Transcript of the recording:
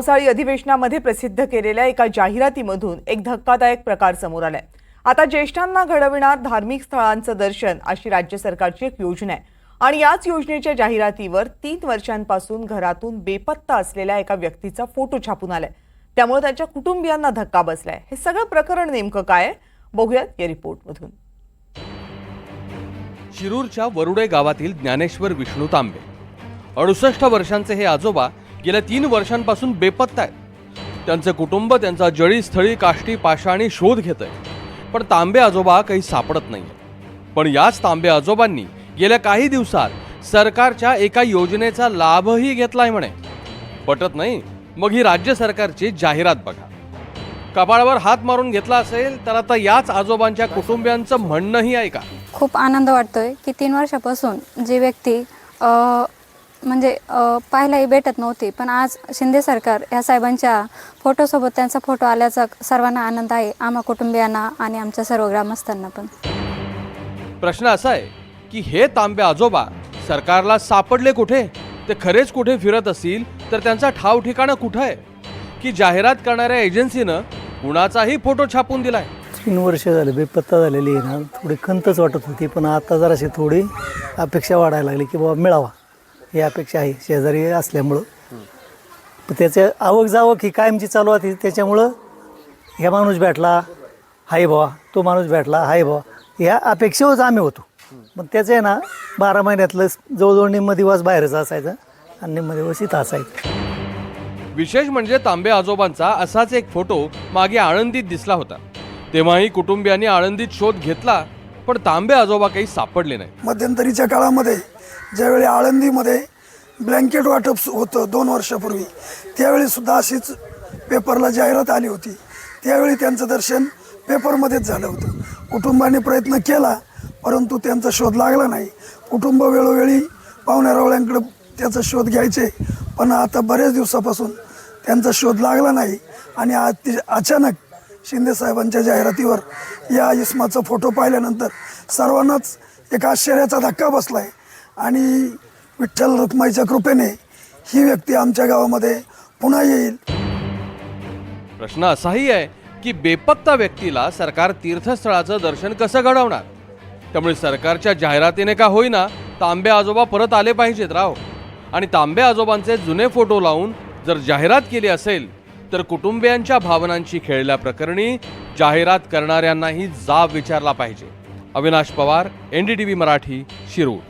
पावसाळी अधिवेशनामध्ये प्रसिद्ध केलेल्या एका जाहिरातीमधून एक धक्कादायक प्रकार समोर आलाय. आता ज्येष्ठांना घडविणार धार्मिक स्थळांचं दर्शन अशी राज्य सरकारची एक योजना आहे. आणि याच योजनेच्या जाहिरातीवर तीन वर्षांपासून घरातून बेपत्ता असलेल्या एका व्यक्तीचा फोटो छापून आलाय. त्यामुळे त्यांच्या कुटुंबियांना धक्का बसलाय. हे सगळं प्रकरण नेमकं काय बघूयात या रिपोर्टमधून. शिरूरच्या वरुडे गावातील ज्ञानेश्वर विष्णू तांबे. अडुसष्ट वर्षांचे हे आजोबा गेल्या तीन वर्षांपासून बेपत्ता आहेत. त्यांचं कुटुंब त्यांचा जळीस्थळी काष्टी पाषाणी शोध घेत आहे पण तांबे आजोबा काही सापडत नाही पण याच तांबे आजोबांनी गेल्या काही दिवसात सरकारच्या एका योजनेचा लाभही घेतलाय म्हणे. पटत नाही? मग ही राज्य सरकारची जाहिरात बघा. कपाळावर हात मारून घेतला असेल तर आता याच आजोबांच्या कुटुंबियांचं म्हणणंही ऐका. खूप आनंद वाटतोय की तीन वर्षापासून जी व्यक्ती म्हणजे पाहायलाही भेटत नव्हती. पण आज शिंदे सरकार या साहेबांच्या फोटोसोबत त्यांचा फोटो आल्याचा सर्वांना आनंद आहे. आम्हा कुटुंबियांना आणि आमच्या सर्व ग्रामस्थांना पण. प्रश्न असा आहे की हे तांबे आजोबा सरकारला सापडले कुठे? ते खरेच कुठे फिरत असतील? तर त्यांचा ठाव ठिकाणं कुठं आहे? की जाहिरात करणाऱ्या एजन्सीनं कुणाचाही फोटो छापून दिलाय? तीन वर्ष झाले बेपत्ता झालेली आहे ना. थोडी खंतच वाटत होती पण आता जराशी थोडी अपेक्षा वाढायला लागली की बाबा मिळावा. ही अपेक्षा आहे शेजारी असल्यामुळं. पण त्याच्या आवक जावक ही कायमची चालू होती त्याच्यामुळं ह्या माणूस भेटला हाय बाबा तो माणूस भेटला हाय बाबा ह्या अपेक्षेवरच आम्ही होतो. पण त्याचं आहे ना बारा महिन्यातलं जवळजवळ निम्म दिवस बाहेरच असायचं आणि निम्म दिवस इथं असायचं. विशेष म्हणजे तांबे आजोबांचा असाच एक फोटो मागे आळंदीत दिसला होता. तेव्हाही कुटुंबियांनी आळंदीत शोध घेतला पण तांबे आजोबा काही सापडले नाही. मध्यंतरीच्या काळामध्ये ज्यावेळी आळंदीमध्ये ब्लँकेट वाटप होतं दोन वर्षापूर्वी त्यावेळी सुद्धा अशीच पेपरला जाहिरात आली होती. त्यावेळी त्यांचं दर्शन पेपरमध्येच झालं होतं. कुटुंबाने प्रयत्न केला परंतु त्यांचा शोध लागला नाही. कुटुंब वेळोवेळी पाहुण्यारावळ्यांकडे त्याचा शोध घ्यायचे पण आता बऱ्याच दिवसापासून त्यांचा शोध लागला नाही आणि अति अचानक शिंदे साहेबांच्या जाहिरातीवर या इस्माचा फोटो पाहिल्यानंतर सर्वांनाच एक आश्चर्याचा धक्का बसला आहे आणि विठ्ठल रुक्माईच्या कृपेने ही व्यक्ती आमच्या गावामध्ये पुन्हा येईल. प्रश्न असाही आहे की बेपत्ता व्यक्तीला सरकार तीर्थस्थळाचं दर्शन कसं घडवणार? त्यामुळे सरकारच्या जाहिरातीने का होईना तांबे आजोबा परत आले पाहिजेत राव. आणि तांबे आजोबांचे जुने फोटो लावून जर जाहिरात केली असेल तर कुटुंबियांच्या भावनांशी खेळल्या प्रकरणी जाहिरात करणाऱ्यांनाही जाब विचारला पाहिजे. अविनाश पवार एनडीटीव्ही मराठी शिरूर.